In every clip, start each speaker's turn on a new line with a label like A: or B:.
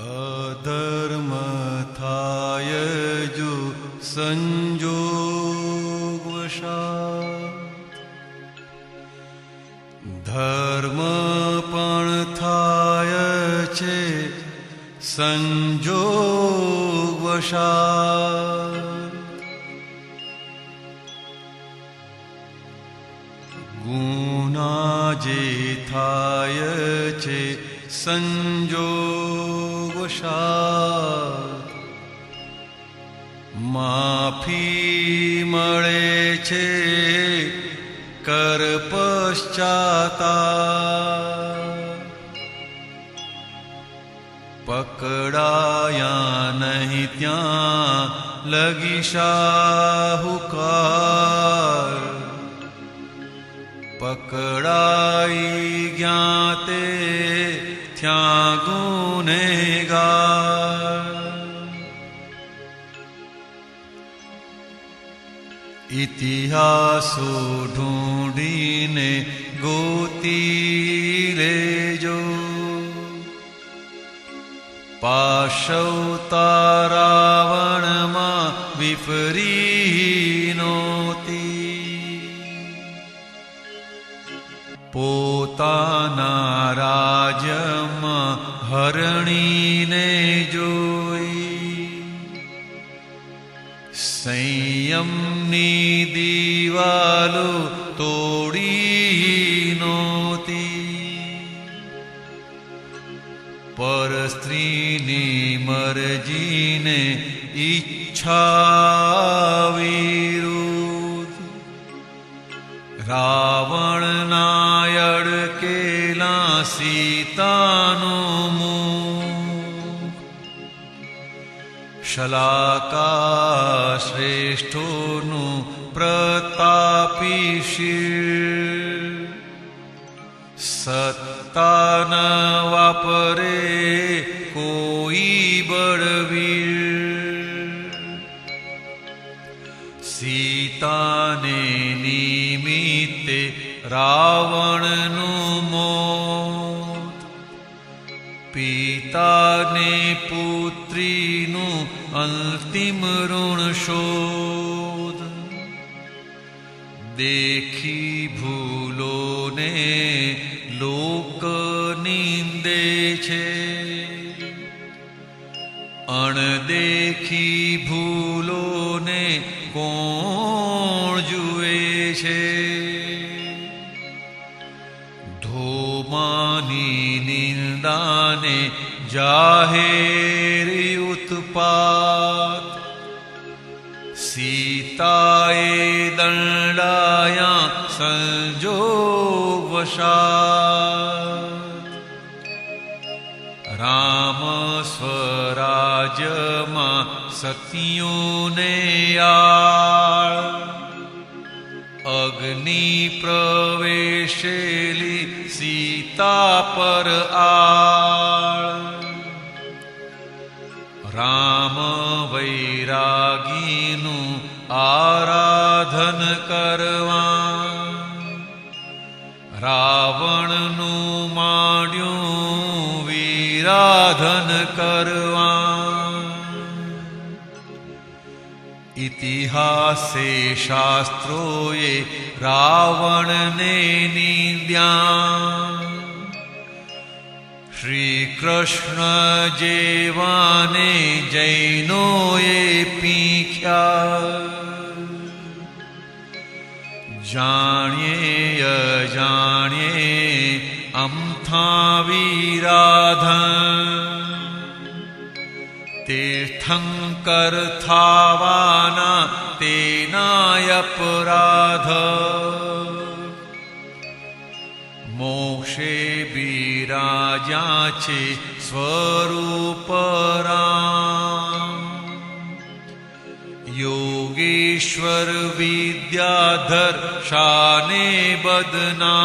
A: अधर्मथाय जो संजो धर्मपणथाय चे सं गुणाजेथाय चे સંજોગશાત માફી મળે છે કર પશ્ચાતા પકડાયા નહીં ત્યાં લગી શાહુકાર પકડાઈ ગયા ्या इतिहासो इतिहासोढोढीने गोति रेजो पाशौतारावण मा विफ्री नोति पोता नाराज હરણીને જોઈ સંયમની દિવાલો તોડી નોતી પર સ્ત્રીની મરજીને ઈચ્છા વિરુદ્ધ રાવણના सीता नु शलाका श्रेष्ठो नु प्रतापि शि પિતાને પુત્રીનું અંતિમ ઋણ શોધ દેખી ભૂલોને લોક નિંદે છે અણદેખી ભૂલોને કોણ જુએ છે मानी निन्दाने जाहेरि उत्पात सीताय दण्डाया संजो वशा राम स्वराजमा सतियो नेया अग्निप्रवेश पर आळ राम वैरागीनु आराधन करवा आराधनवा रावणनुराधनवा इतिहासे शास्त्रो ये रावण ने निन्द्या श्रीकृष्ण जेवाने जैनो ये पीख्या। ज्ये यजान्ये अम्था वीराधर्थवान तेनायपुराध मोक्षे विराजाचित् स्वरूपरा बदना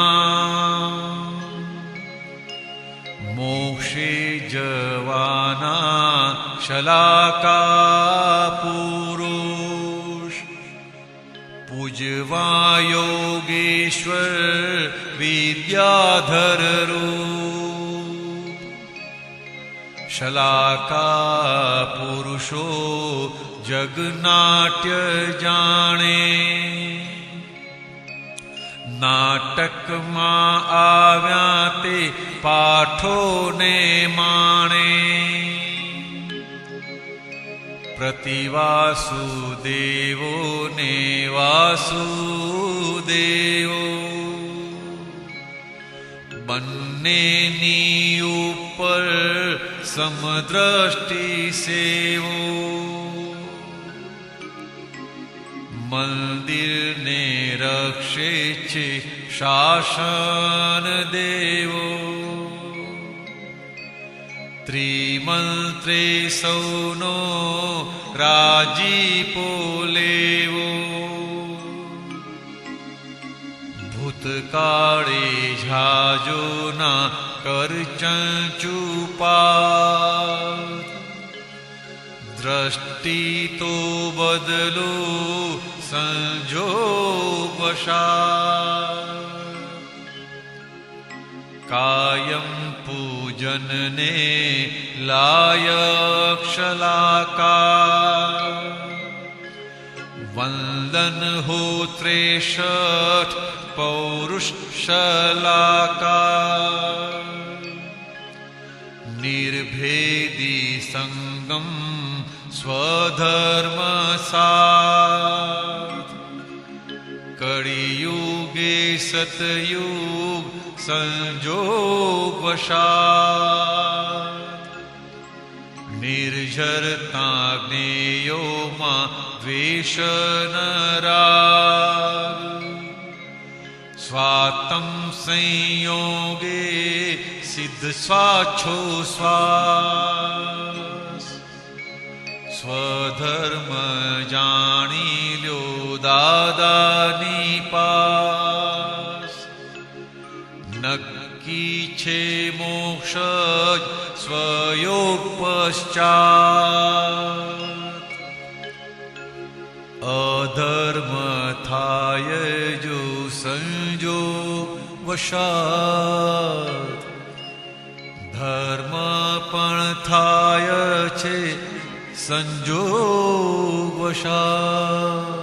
A: मोक्षे जवाना शलाकापू जिवायोगेश्वर विद्याधर शलाका पुरुषो शलाकारपुरुषो जगनाट्यजाणे नाटकमा आव्याते पाठो ने माणे પ્રતિવાસુદેવો ને વાસુદેવો. બંનેની ઉપર સમદ્રષ્ટિ સેવો. મંદિરને રક્ષે છે શાસન દેવો. त्रिमन्त्रे सोनो राजीपोलेवो। भूतकाले झाजो न कर्चुपा दृष्टितो बदलो संजोपशा कायम पूजन ने लायक शलाका वंदन हो त्रेषठ पौरुष शलाका निर्भेदी संगम स्वधर्म सा युगे सतयुग निर्जरता निर्झरताग्नेयो मा द्वेषनरा स्वातम संयोगे सिद्ध सिद्धस्वाच्छो स्वा स्वधर्म जानी દાદાની પાસ. નક્કી છે મોક્ષ સ્વયોગ પશ્ચાત અધર્મ થાય જો સંજો વશાત. ધર્મ પણ થાય છે સંજોગ વશાત.